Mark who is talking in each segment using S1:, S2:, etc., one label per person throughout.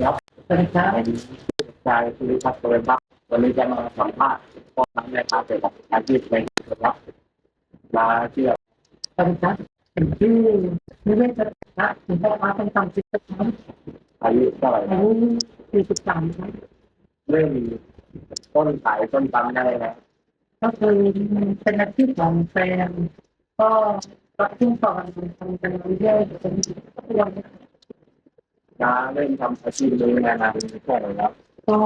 S1: ครับสวัสดีครับชายสุริพัฒน์เปิดครับวันนี้จะมาสัมภาษณ์พ่อค้าแม่ค้าเกี่ยวกับอาชีพในครับมาเที่ยว
S2: สวัสดีครับผมชื่อนิเวศจัตระผมพ่อค้าเป็นตำสิบครับ
S1: อายุเท่าไหร่
S2: อายุสี่สิบสามครับ
S1: เริ่มต้นขายต้นตำได้แล้ว
S2: ก็คือเป็นอาชีพของแฟนก็รับช่วงต่อกันทำกันเรื่อยๆเป็นตัว
S1: น้าเริ่มทำอาชีพนี้มานานแค่ไหนแล้ว
S2: ก็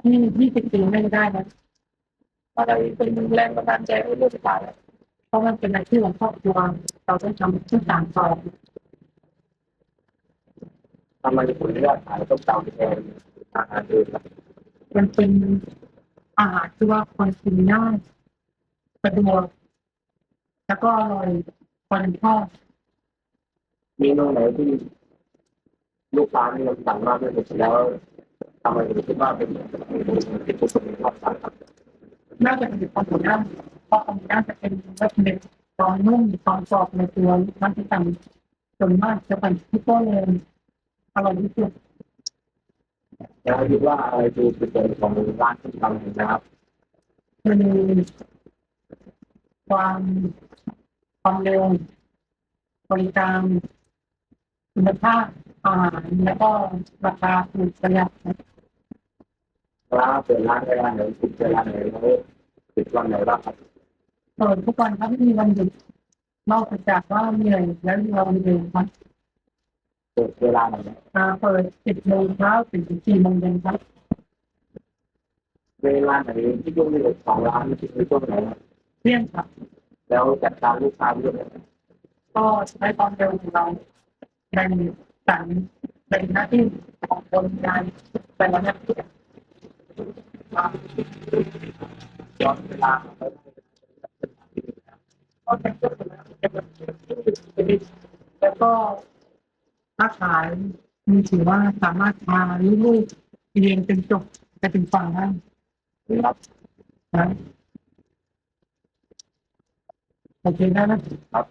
S2: ที่ยี่สิบปีไม่ได้นะ
S1: อะไรเป็นแรงบันดาลใจให้เลือกขาย
S2: เพราะมันเป็นอาชีพของครอบครัวเราต้องทำทุกอย่างต่อ
S1: ทำไมถึงเลือกขายต้นตำแทนอาหารอื่นครับ
S2: มันเป็นอาหารที่ว่าคนกินง่ายสะดวกแล้วก็อร่อยคนชอบ
S1: มีโน่ไหนที่ ลูกค้านี่เราสั่งมากที่สุดแล้วทำไมถึงคิดว่าเป็นที่ผู้ชมชอบสั่งครับ
S2: น่าจะเป็นความหมูย่างเพราะความหมูย่างจะเป็นวัตถุดิบตอนนุ่มตอนกรอบในตัวมันที่ต่ำส่วนมากจะเป็นที่โป้เลยอร่อยที่สุด
S1: แล้วคิดว่าอะไรคือจุดเด่นของร้านต้นตำนะครับ
S2: คือความความเร็วบริการคุณภาพ อาหารแล้วก็ราคาถูกประหยัดนะ
S1: ร้านเปิดร้านเวลาไหนปิดเวลาไหนแล้วปิดวันไหนบ้างครับ
S2: เปิดทุกวันครับไม่มีวันหยุดนอกจากว่าเหนื่อยแล้วเราเดินครับ
S1: เปิดเวลาไหน
S2: อ่าเปิดสิบโมงเช้าถึงสี่โมงเย็นครับ
S1: เวลาไหนที่ยุ่งที่สุดของร้านที่ช่วงไหนครับ
S2: เที่ยงครับ
S1: แล้วจัดการลูกค้าด้วยไหม
S2: ก็ใช้ความเร็วของเราใน สรรเป็นหน้าที่ของคนงานแต่ละหน้าที่
S1: ย้อนเวลาไป
S2: ก็เป็นตัวแล้วแล้วก็ถ้าขายมีถือว่าสามารถพาลูกๆเรียนจนจบจะเป็นฝั่งได้
S1: ครับ
S2: นะโอเคได้ไหม
S1: ครับ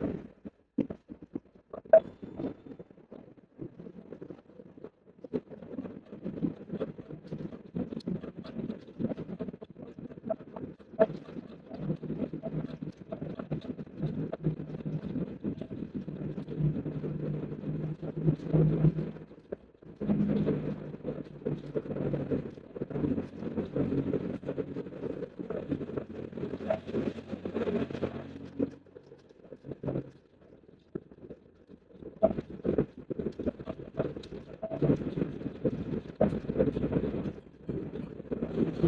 S2: เร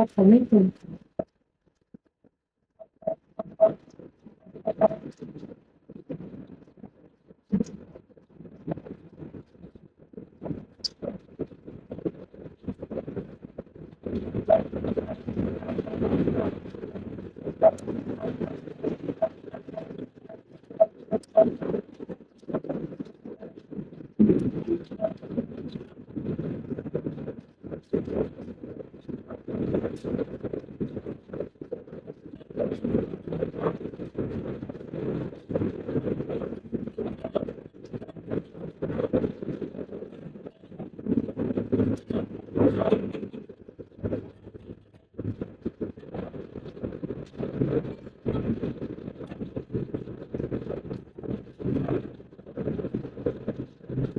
S2: าผ
S1: Thank you.